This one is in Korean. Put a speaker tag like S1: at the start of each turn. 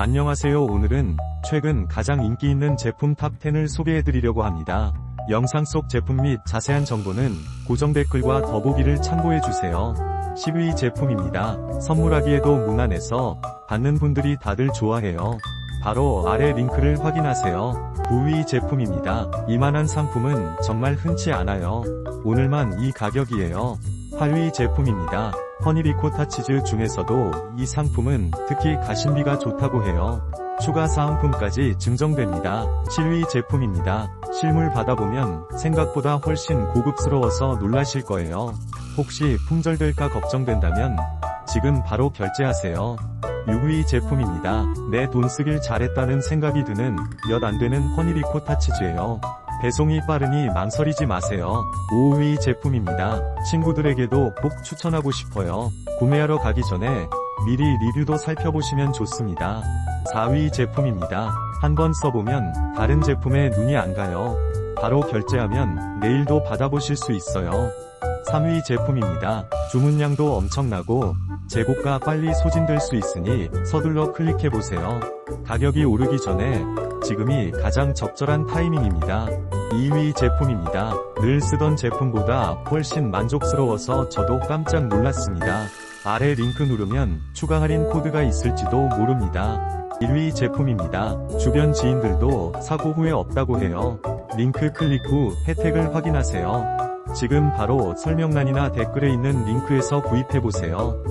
S1: 안녕하세요 오늘은 최근 가장 인기 있는 제품 탑10을 소개해드리려고 합니다. 영상 속 제품 및 자세한 정보는 고정 댓글과 더보기를 참고해주세요. 10위 제품입니다. 선물하기에도 무난해서 받는 분들이 다들 좋아해요. 바로 아래 링크를 확인하세요. 9위 제품입니다. 이만한 상품은 정말 흔치 않아요. 오늘만 이 가격이에요. 8위 제품입니다. 허니리코타 치즈 중에서도 이 상품은 특히 가심비가 좋다고 해요. 추가 사은품까지 증정됩니다. 7위 제품입니다. 실물 받아보면 생각보다 훨씬 고급스러워서 놀라실 거예요. 혹시 품절될까 걱정된다면 지금 바로 결제하세요. 6위 제품입니다. 내 돈 쓰길 잘했다는 생각이 드는 몇 안 되는 허니리코타 치즈예요. 배송이 빠르니 망설이지 마세요. 5위 제품입니다. 친구들에게도 꼭 추천하고 싶어요. 구매하러 가기 전에 미리 리뷰도 살펴보시면 좋습니다. 4위 제품입니다. 한번 써보면 다른 제품에 눈이 안 가요. 바로 결제하면 내일도 받아보실 수 있어요. 3위 제품입니다. 주문량도 엄청나고 재고가 빨리 소진될 수 있으니 서둘러 클릭해보세요. 가격이 오르기 전에 지금이 가장 적절한 타이밍입니다. 2위 제품입니다. 늘 쓰던 제품보다 훨씬 만족스러워서 저도 깜짝 놀랐습니다. 아래 링크 누르면 추가 할인 코드가 있을지도 모릅니다. 1위 제품입니다. 주변 지인들도 사고 후에 없다고 해요. 링크 클릭 후 혜택을 확인하세요. 지금 바로 설명란이나 댓글에 있는 링크에서 구입해보세요.